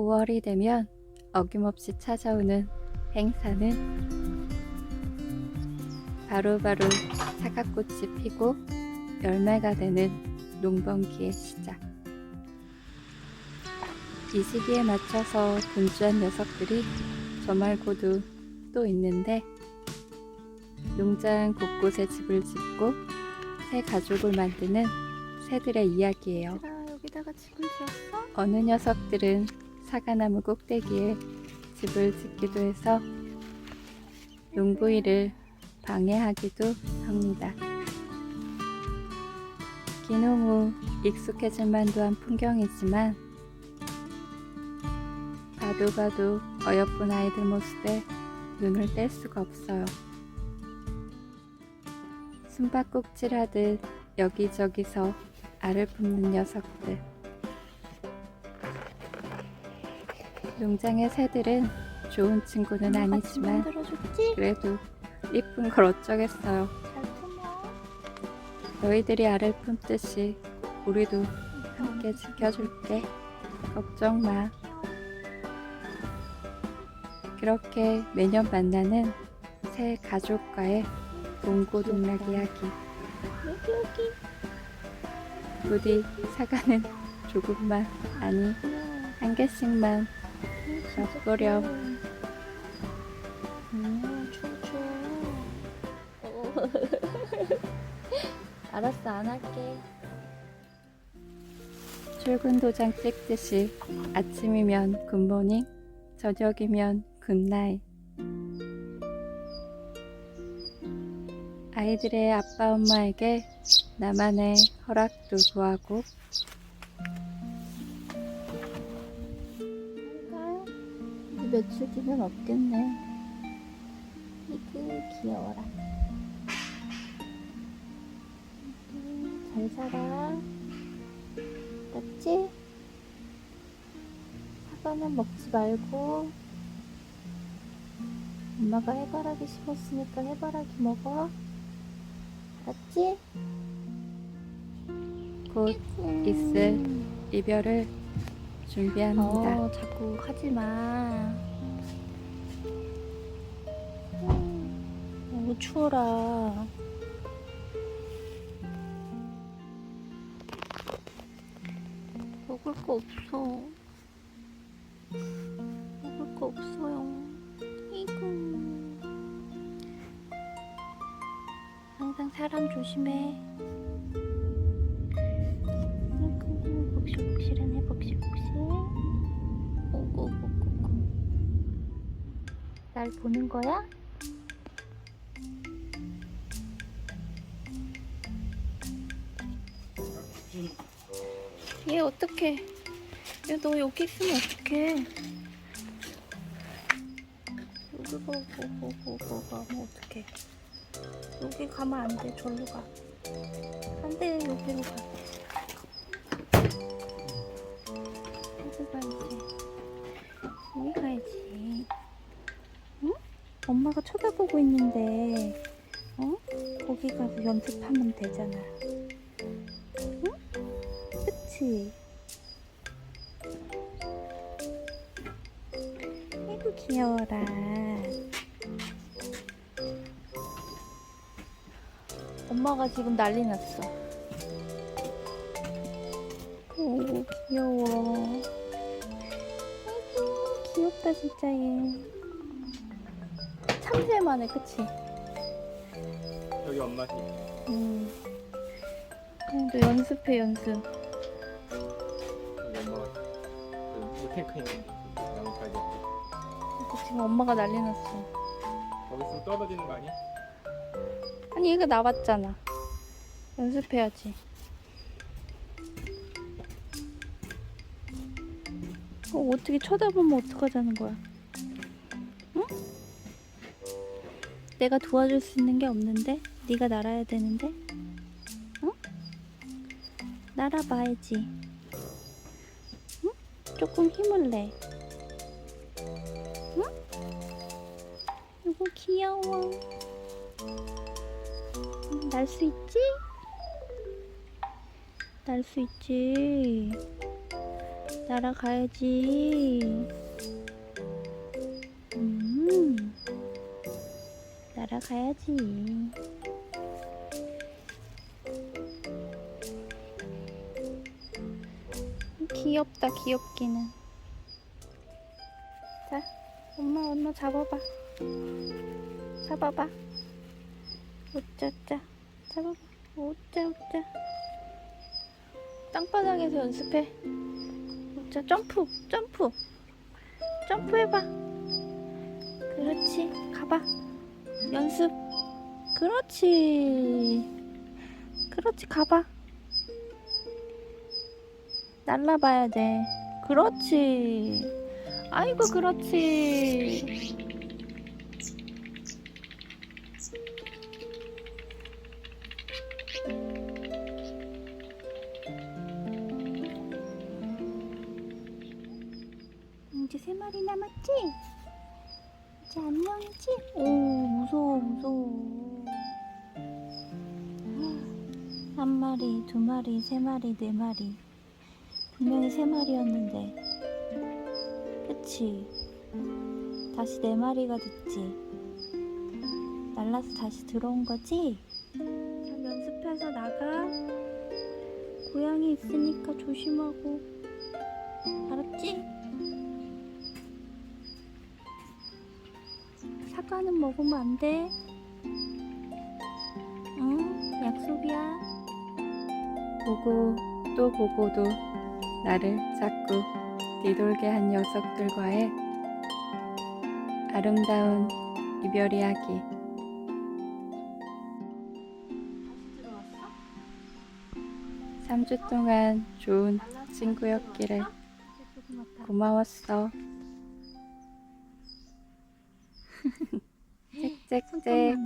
5월이 되면 어김없이 찾아오는 행사는 바로바로 사과꽃이 피고 열매가 되는 농번기의 시작. 이 시기에 맞춰서 분주한 녀석들이 저 말고도 또 있는데 농장 곳곳에 집을 짓고 새 가족을 만드는 새들의 이야기예요. 아, 여기다가 집을 지었어? 어느 녀석들은 사과나무 꼭대기에 집을 짓기도 해서 농부일을 방해하기도 합니다. 후 익숙해질 만도 한 풍경이지만 봐도 봐도 어여쁜 아이들 모습에 눈을 뗄 수가 없어요. 숨바꼭질 하듯 여기저기서 알을 품는 녀석들. 농장의 새들은 좋은 친구는 같이 아니지만 만들어줬지? 그래도 이쁜 걸 어쩌겠어요. 잘 품어. 너희들이 알을 품듯이 우리도 함께 지켜줄게. 걱정 마. 그렇게 매년 만나는 새 가족과의 동고동락 이야기. 여기 여기. 부디 사과는 조금만 아니. 한 개씩만 귀여워. 음, 추워. 어. 알았어, 안 할게. 출근 도장 찍듯이 아침이면 굿모닝, 저녁이면 굿나잇. 아이들의 아빠 엄마에게 나만의 허락도 구하고 며칠 뒤면 없겠네. 이그 귀여워라. 잘 살아. 맞지? 사과는 먹지 말고 엄마가 해바라기 심었으니까 해바라기 먹어. 알았지? 곧 있을 이별을 준비합니다. 어, 자꾸 하지 마. 너무 추워라. 먹을 거 없어. 먹을 거 없어요. 이구. 항상 사람 조심해. 복실복실하네, 복실복실. 오고고고고. 날 보는 거야? 얘 어떡해. 얘너 여기 있으면 어떡해. 여기 보고보고보고 가면 어떡해. 여기 가면 안 돼. 절로 가. 안 돼. 여기로 가. 엄마가 쳐다보고 있는데, 어? 거기 가서 연습하면 되잖아. 응? 그치? 아이고, 귀여워라. 엄마가 지금 난리 났어. 오, 귀여워. 아이고, 귀엽다, 진짜 얘. 참새만해, 그치? 여기 엄마지. 음. 그냥 너 연습해, 연습. 여기 엄마가 그 물탱크 있는 나뭇가지. 근데 지금 엄마가 난리 났어. 거기 있으면 떨어지는 거 아니야? 아니, 얘가 나왔잖아. 연습해야지. 어, 어떻게 쳐다보면 어떡하자는 거야? 응? 내가 도와줄 수 있는 게 없는데? 네가 날아야 되는데? 응? 날아봐야지. 응? 조금 힘을 내. 응? 이거 귀여워. 날 수 있지? 날 수 있지. 날아가야지. 음, 날아가야지. 귀엽다, 귀엽기는. 자, 엄마, 엄마 잡아봐. 잡아봐. 오짜짜. 잡아봐. 오짜, 오짜. 땅바닥에서 연습해. 오짜, 점프, 점프. 점프해봐. 그렇지. 가봐. 연습. 그렇지. 그렇지. 가봐. 날라봐야 돼. 그렇지. 아이고, 그렇지. 이제 세 마리 남았지? 이제 안녕이지? 오, 무서워, 무서워. 한 마리, 두 마리, 세 마리, 네 마리. 분명히 세 마리였는데. 그치? 다시 네 마리가 됐지? 날라서 다시 들어온 거지? 잘 연습해서 나가. 고양이 있으니까 조심하고. 알았지? 사과는 먹으면 안 돼. 응? 약속이야. 보고 또 보고도 나를 자꾸 뒤돌게 한 녀석들과의 아름다운 이별 이야기. 들어왔어? 3주 동안 좋은 친구였기를 고마웠어. 해.